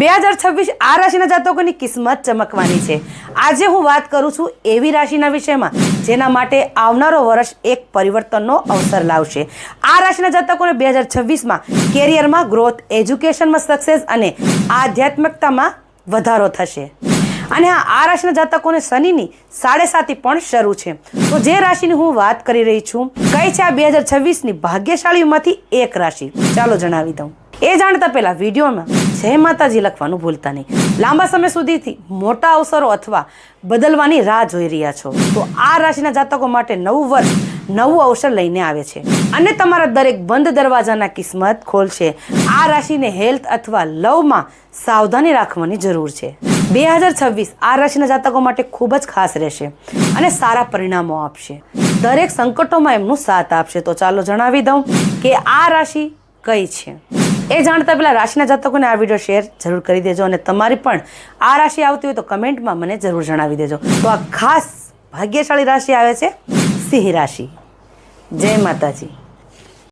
બે હજાર છવ્વીસ આ રાશિના જાતકોની કિસ્મત ચમકવાની છે. આજે હું વાત કરું છું એવી રાશિના વિષયમાં જેના માટે આવનારો વર્ષ એક પરિવર્તનનો અવસર લાવશે. આ રાશિના જાતકોને બે હજાર છવ્વીસમાં કેરિયરમાં ગ્રોથ એજ્યુકેશનમાં સક્સેસ અને આધ્યાત્મિકતામાં વધારો થશે. અને હા, આ રાશિના જાતકોને શનિની સાડે સાતી પણ શરૂ છે. તો જે રાશિની હું વાત કરી રહી છું, કઈ છે આ બે હજાર છવ્વીસની ભાગ્યશાળીઓમાંથી એક રાશિ? ચાલો જણાવી દઉં. એ જાણતા પહેલા વિડીયોમાં જય માતાજી લખવાનું ભૂલતા નહીં. લાંબા સમય સુધીથી મોટા અવસરો અથવા બદલવાની રાહ જોઈ રહ્યા છો. તો આ રાશિના જાતકો માટે નવું વર્ષ નવું અવસર લઈને આવે છે. અને તમારા દરેક બંધ દરવાજાના કિસ્મત ખોલશે. આ રાશિને હેલ્થ અથવા લવમાં સાવધાની રાખવાની જરૂર છે. બે હજાર છવ્વીસ આ રાશિના જાતકો માટે ખૂબ જ ખાસ રહેશે અને સારા પરિણામો આપશે. દરેક સંકટોમાં એમનું સાથ આપશે. તો ચાલો જણાવી દઉં કે આ રાશિ કઈ છે? એ જાણતા પહેલાં રાશિના જાતકોને આ વીડિયો શેર જરૂર કરી દેજો અને તમારી પણ આ રાશિ આવતી હોય તો કમેન્ટમાં મને જરૂર જણાવી દેજો. તો આ ખાસ ભાગ્યશાળી રાશિ આવે છે સિંહ રાશિ. જય માતાજી.